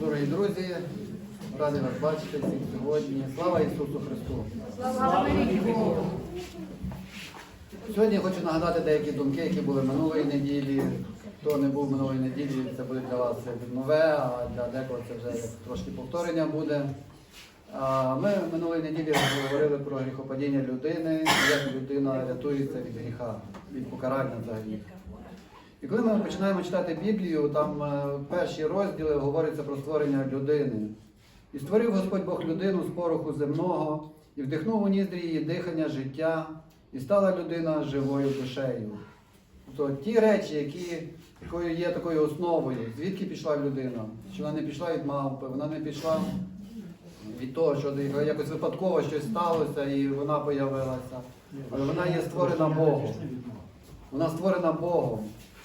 Дорогі друзі, раді вас бачити всіх сьогодні. Слава Ісусу Христу! Слава Богу! Сьогодні я хочу нагадати деякі думки, які були минулої неділі. Хто не був минулої неділі, це буде для вас нове, а для декого це вже трошки повторення буде. Ми минулої неділі говорили про гріхопадіння людини, як людина рятується від гріха, від покарання за гріх. І коли ми починаємо читати Біблію, там е, перші розділи говориться про створення людини. І створив Господь Бог людину з пороху земного, і вдихнув у ніздрі її дихання, життя, і стала людина живою душею. Тобто ті речі, які якою є такою основою, звідки пішла людина, що вона не пішла від мавпи, вона не пішла від того, що якось випадково щось сталося і вона появилася. Але вона є створена Богом. Вона створена Богом.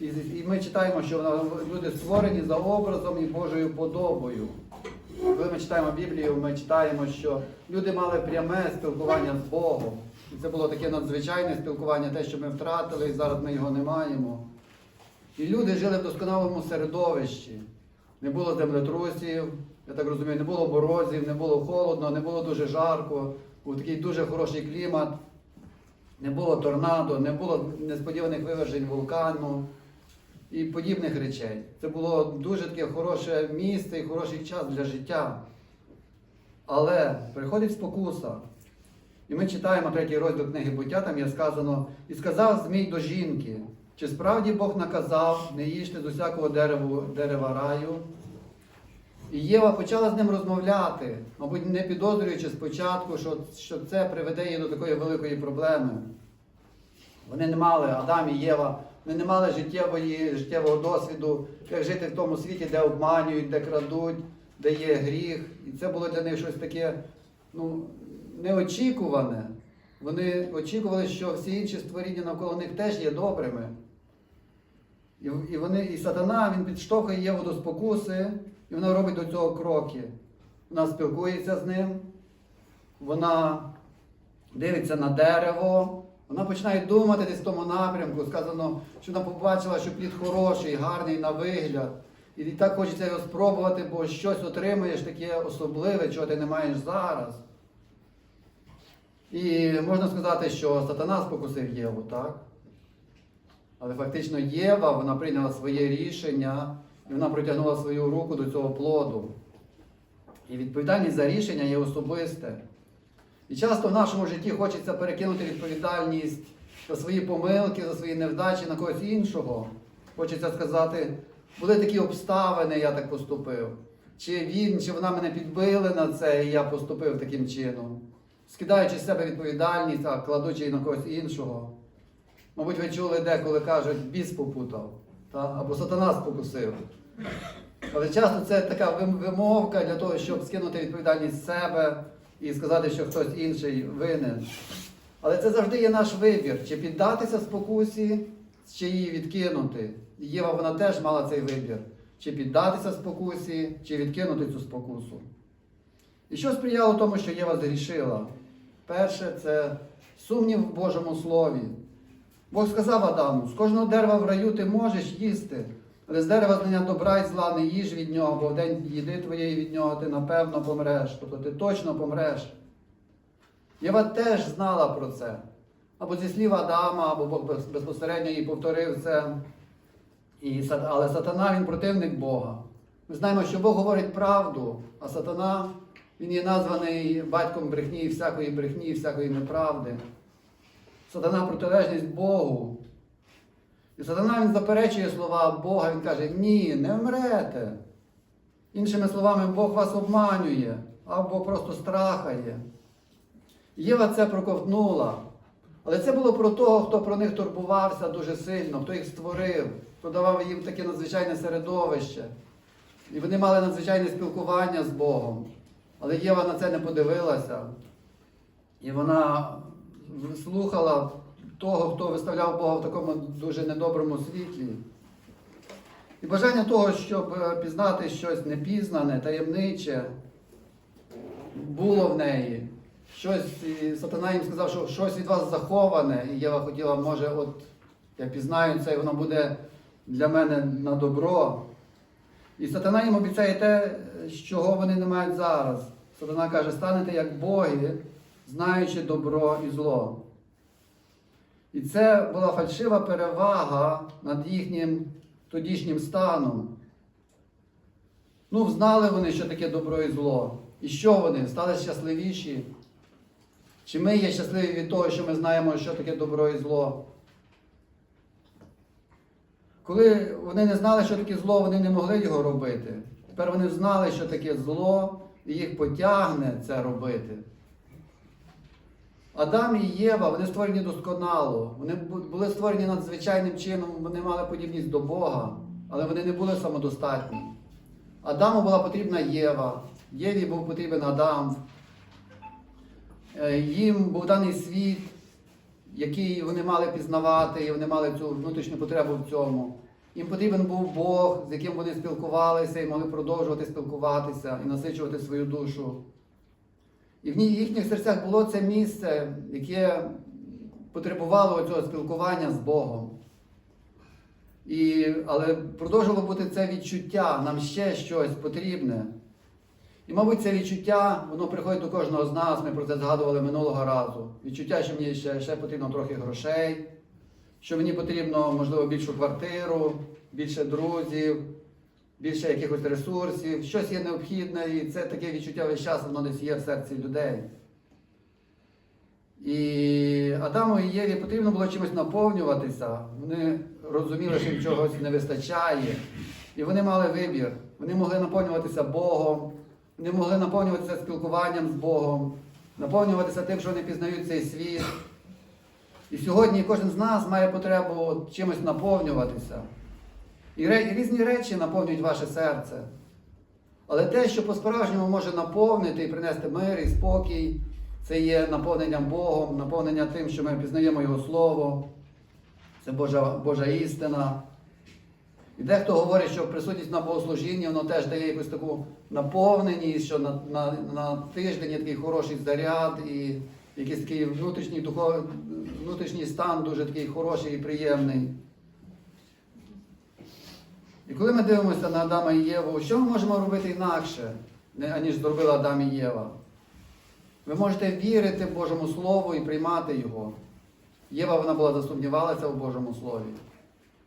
І, і ми читаємо, що люди створені за образом і Божою подобою. Коли ми читаємо Біблію, ми читаємо, що люди мали пряме спілкування з Богом. І це було таке надзвичайне спілкування, те, що ми втратили, і зараз ми його не маємо. І люди жили в досконалому середовищі. Не було землетрусів, я так розумію, не було борозів, не було холодно, не було дуже жарко, був такий дуже хороший клімат, не було торнадо, не було несподіваних вивержень вулкану і подібних речей. Це було дуже таке хороше місце і хороший час для життя. Але приходить спокуса. І ми читаємо третій розділ книги буття, там є сказано, і сказав Змій до жінки, чи справді Бог наказав не їжте з усякого дереву, дерева раю. І Єва почала з ним розмовляти, мабуть, не підозрюючи спочатку, що, що це приведе її до такої великої проблеми. Вони не мали, Адам і Єва, вони не мали життєвої, життєвого досвіду, як жити в тому світі, де обманюють, де крадуть, де є гріх. І це було для них щось таке ну, неочікуване. Вони очікували, що всі інші створіння навколо них теж є добрими. І, і, вони, і сатана він підштовхує Єву до спокуси, і вона робить до цього кроки. Вона спілкується з ним, вона дивиться на дерево, вона починає думати десь в тому напрямку. Сказано, що вона побачила, що плід хороший, гарний на вигляд. І так хочеться його спробувати, бо щось отримуєш таке особливе, чого ти не маєш зараз. І можна сказати, що сатана спокусив Єву, так? Але фактично Єва вона прийняла своє рішення і вона протягнула свою руку до цього плоду. І відповідальність за рішення є особисте. І часто в нашому житті хочеться перекинути відповідальність за свої помилки, за свої невдачі на когось іншого. Хочеться сказати, були такі обставини, я так поступив. Чи він, чи вона мене підбили на це, і я поступив таким чином. Скидаючи з себе відповідальність, а кладучи її на когось іншого. Мабуть, ви чули деколи кажуть, біс попутав, та? або сатана спокусив. Але часто це така вимовка для того, щоб скинути відповідальність з себе і сказати, що хтось інший винен. Але це завжди є наш вибір, чи піддатися спокусі, чи її відкинути. Єва вона теж мала цей вибір, чи піддатися спокусі, чи відкинути цю спокусу. І що сприяло тому, що Єва згрішила? Перше, це сумнів в Божому Слові. Бог сказав Адаму, з кожного дерева в раю ти можеш їсти, але з дерева знання добра і зла не їж від нього, бо в день їди твоєї від нього ти напевно помреш, тобто ти точно помреш. Єва теж знала про це. Або зі слів Адама, або Бог безпосередньо їй повторив це. І, але сатана він противник Бога. Ми знаємо, що Бог говорить правду, а сатана він є названий батьком брехні, всякої брехні, всякої неправди. Сатана протилежність Богу. І сатана він заперечує слова Бога, він каже, ні, не вмрете. Іншими словами, Бог вас обманює або просто страхає. Єва це проковтнула. Але це було про того, хто про них турбувався дуже сильно, хто їх створив, хто давав їм таке надзвичайне середовище. І вони мали надзвичайне спілкування з Богом. Але Єва на це не подивилася. І вона слухала того, хто виставляв Бога в такому дуже недоброму світлі. І бажання того, щоб е, пізнати щось непізнане, таємниче, було в неї. Щось, і сатана їм сказав, що щось від вас заховане, і Єва хотіла, може, от я пізнаю це, і воно буде для мене на добро. І сатана їм обіцяє те, чого вони не мають зараз. Сатана каже, станете як боги, знаючи добро і зло. І це була фальшива перевага над їхнім тодішнім станом. Ну, знали вони, що таке добро і зло. І що вони? Стали щасливіші? Чи ми є щасливі від того, що ми знаємо, що таке добро і зло? Коли вони не знали, що таке зло, вони не могли його робити. Тепер вони знали, що таке зло, і їх потягне це робити. Адам і Єва, вони створені досконало. Вони були створені надзвичайним чином, вони мали подібність до Бога, але вони не були самодостатні. Адаму була потрібна Єва, Єві був потрібен Адам. Е, Їм був даний світ, який вони мали пізнавати, і вони мали цю внутрішню потребу в цьому. Їм потрібен був Бог, з яким вони спілкувалися і могли продовжувати спілкуватися і насичувати свою душу. І в їхніх серцях було це місце, яке потребувало цього спілкування з Богом. І, але продовжувало бути це відчуття, нам ще щось потрібне. І, мабуть, це відчуття, воно приходить до кожного з нас, ми про це згадували минулого разу. Відчуття, що мені ще, ще потрібно трохи грошей, що мені потрібно, можливо, більшу квартиру, більше друзів, більше якихось ресурсів, щось є необхідне, і це таке відчуття весь час, воно десь є в серці людей. І Адаму і Єві потрібно було чимось наповнюватися. Вони розуміли, що їм чогось не вистачає. І вони мали вибір. Вони могли наповнюватися Богом, вони могли наповнюватися спілкуванням з Богом, наповнюватися тим, що вони пізнають цей світ. І сьогодні кожен з нас має потребу чимось наповнюватися. І різні речі наповнюють ваше серце. Але те, що по-справжньому може наповнити і принести мир і спокій, це є наповненням Богом, наповнення тим, що ми пізнаємо Його Слово, це Божа, Божа істина. І дехто говорить, що присутність на богослужінні воно теж дає якусь таку наповненість, що на, на, на тиждень є такий хороший заряд і якийсь такий внутрішній, духов, внутрішній стан дуже такий хороший і приємний. І коли ми дивимося на Адама і Єву, що ми можемо робити інакше, аніж зробила Адам і Єва? Ви можете вірити Божому Слову і приймати його. Єва вона була засумнівалася в Божому Слові.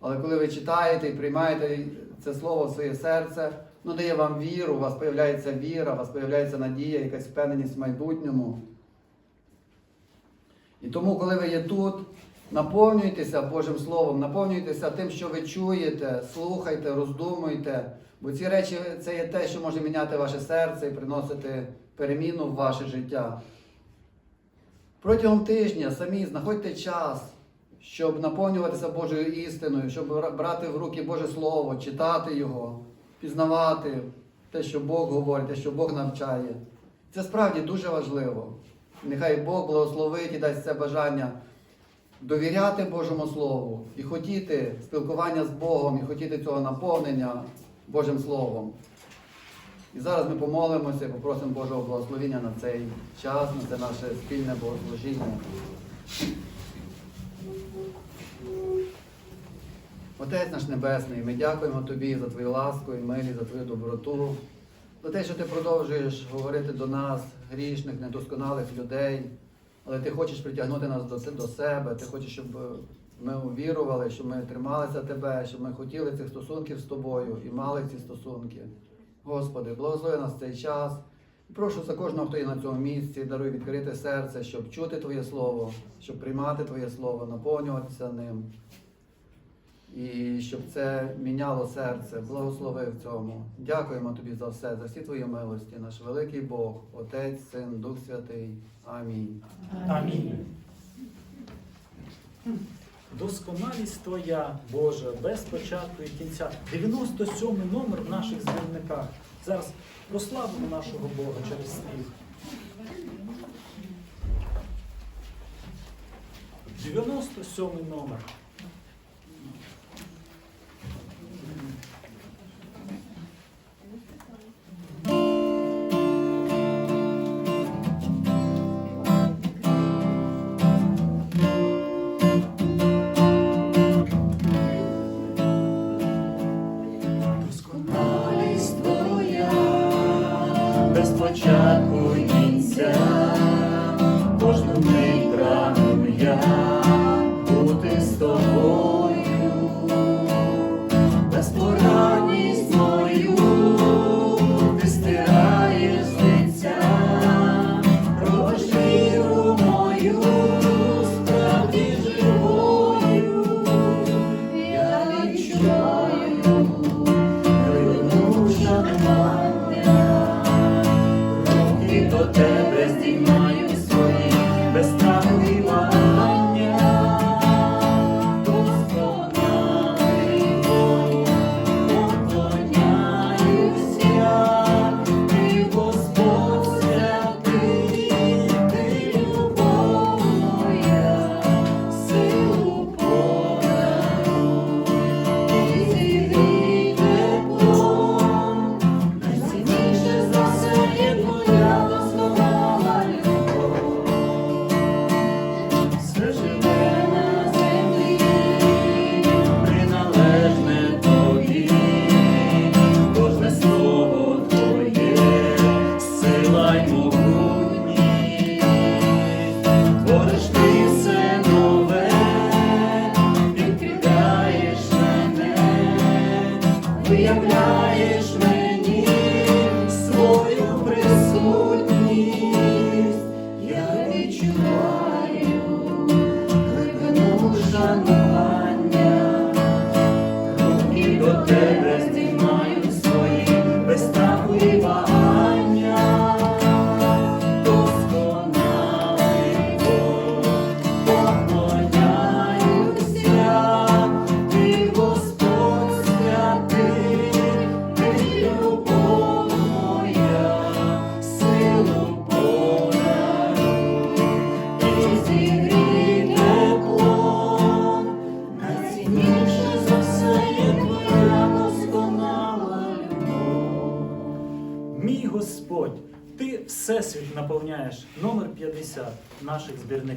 Але коли ви читаєте і приймаєте це слово в своє серце, воно дає вам віру, у вас з'являється віра, у вас з'являється надія, якась впевненість в майбутньому. І тому, коли ви є тут, наповнюйтеся Божим Словом, наповнюйтеся тим, що ви чуєте, слухайте, роздумуйте, бо ці речі це є те, що може міняти ваше серце і приносити переміну в ваше життя. Протягом тижня самі знаходьте час, щоб наповнюватися Божою істиною, щоб брати в руки Боже Слово, читати його, пізнавати те, що Бог говорить, те, що Бог навчає. Це справді дуже важливо. Нехай Бог благословить і дасть це бажання довіряти Божому Слову і хотіти спілкування з Богом, і хотіти цього наповнення Божим Словом. І зараз ми помолимося попросимо Божого благословення на цей час, на це наше спільне богослужіння. Отець наш Небесний, ми дякуємо Тобі за Твою ласку і милість, за Твою доброту, за те, що Ти продовжуєш говорити до нас, грішних, недосконалих людей, але Ти хочеш притягнути нас до, до себе, Ти хочеш, щоб ми увірували, щоб ми трималися Тебе, щоб ми хотіли цих стосунків з Тобою і мали ці стосунки. Господи, благослови нас цей час. Прошу за кожного, хто є на цьому місці, даруй відкрите серце, щоб чути Твоє Слово, щоб приймати Твоє Слово, наповнюватися ним. І щоб це міняло серце, благослови в цьому. Дякуємо тобі за все, за всі твої милості, наш великий Бог, Отець, Син, Дух Святий. Амінь. Амінь. Досконалість Твоя, Боже, без початку і кінця. 97 номер в наших збірниках. Зараз прославимо нашого Бога через спів. 97 номер.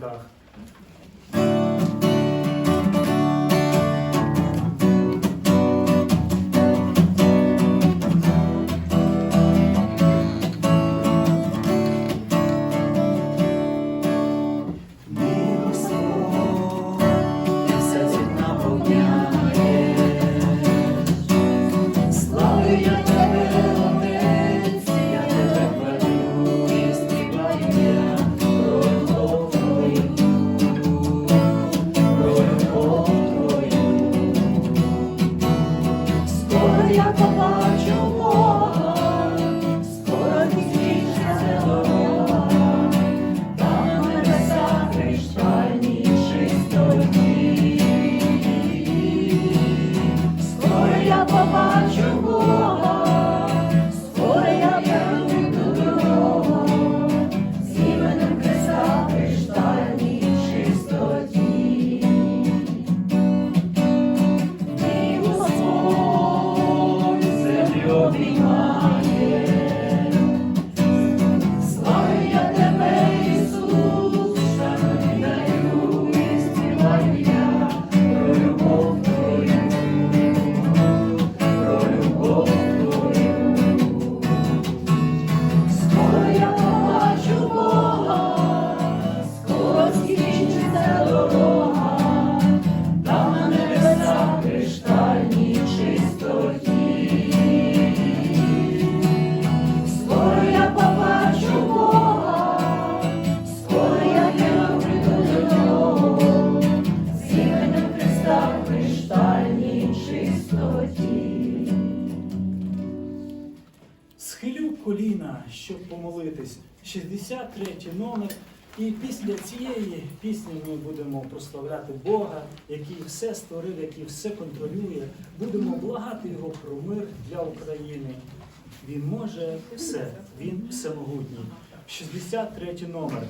дах. дивитись 63 номер. І після цієї пісні ми будемо прославляти Бога, який все створив, який все контролює. Будемо благати Його про мир для України. Він може все, він всемогутній. 63 номер.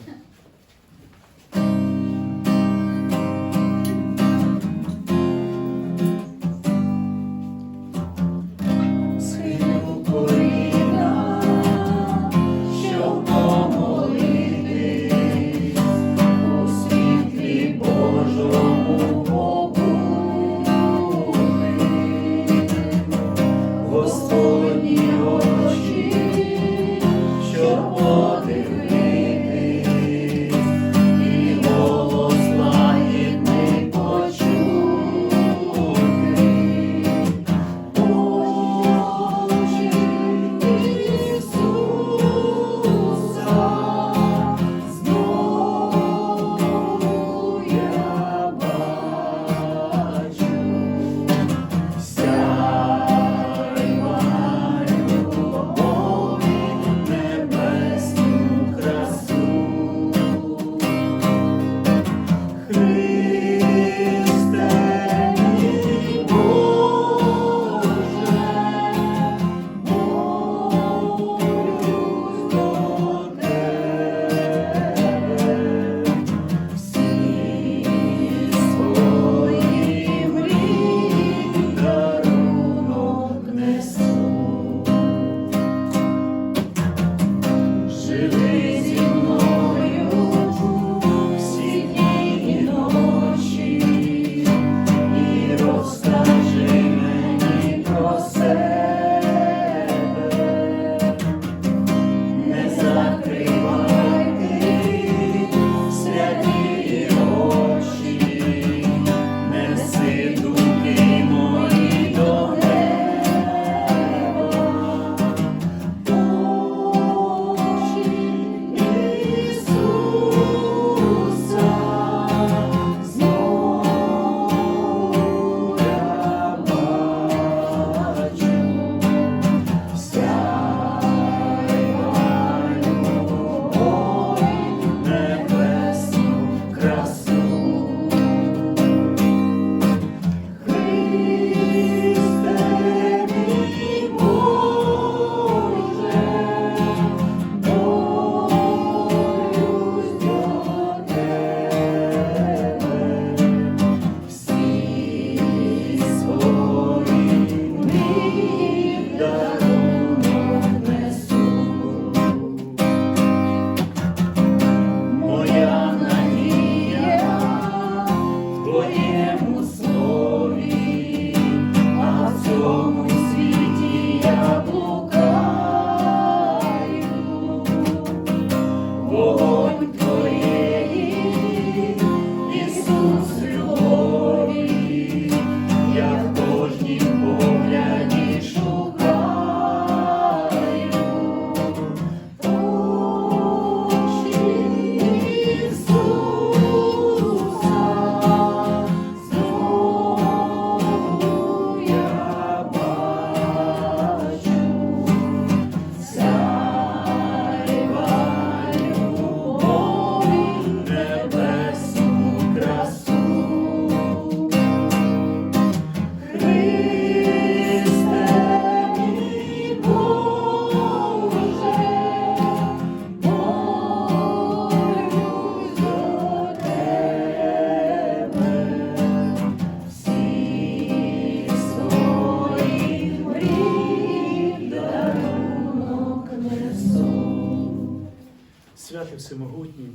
І всемогутній,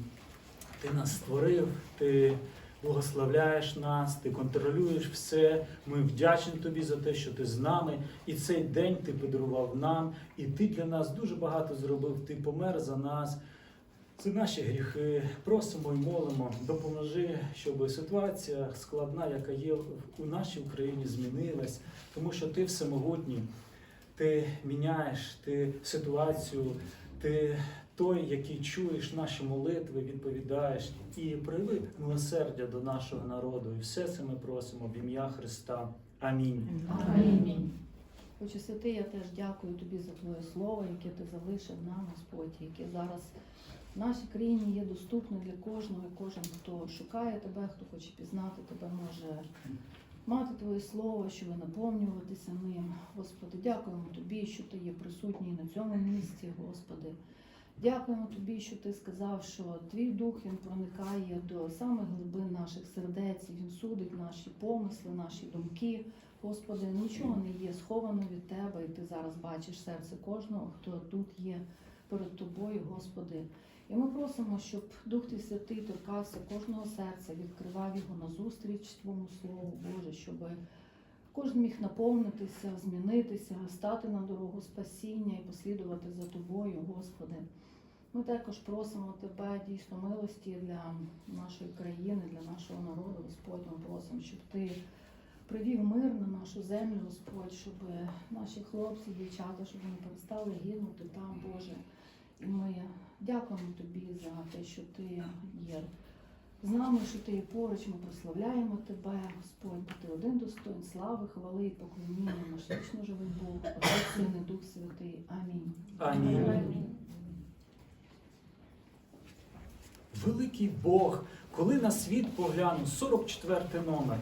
ти нас створив, ти благословляєш нас, ти контролюєш все. Ми вдячні тобі за те, що ти з нами. І цей день ти подарував нам, і ти для нас дуже багато зробив. Ти помер за нас. За наші гріхи просимо і молимо, допоможи, щоб ситуація складна, яка є у нашій Україні, змінилась, тому що ти всемогутній, ти міняєш ти ситуацію, ти той, який чуєш наші молитви, відповідаєш і прояви милосердя до нашого народу. І все це ми просимо в ім'я Христа. Амінь. Амінь. Отче святий, я теж дякую тобі за твоє слово, яке ти залишив нам, Господь, яке зараз в нашій країні є доступне для кожного. І Кожен, хто шукає тебе, хто хоче пізнати тебе, може мати твоє слово, щоб наповнюватися ним. Господи, дякуємо тобі, що ти є присутній на цьому місці, Господи. Дякуємо тобі, що ти сказав, що твій дух він проникає до самих глибин наших сердець, він судить наші помисли, наші думки. Господи, нічого не є сховано від тебе, і ти зараз бачиш серце кожного, хто тут є перед тобою, Господи. І ми просимо, щоб Дух Твій Святий торкався кожного серця, відкривав його назустріч Твому Слову, Боже, щоб кожен міг наповнитися, змінитися, стати на дорогу спасіння і послідувати за Тобою, Господи. Ми також просимо Тебе дійсно милості для нашої країни, для нашого народу, Господь. Ми просимо, щоб Ти привів мир на нашу землю, Господь, щоб наші хлопці, дівчата, щоб вони перестали гинути там, Боже. І ми дякуємо Тобі за те, що Ти є з нами, що ти є поруч, ми прославляємо тебе, Господь, бо ти один достоин слави, хвали і поклоніння, наш вічно живий Бог, Отець, Син і Дух Святий. Амінь. Амінь. Великий Бог, коли на світ поглянув 44 номер,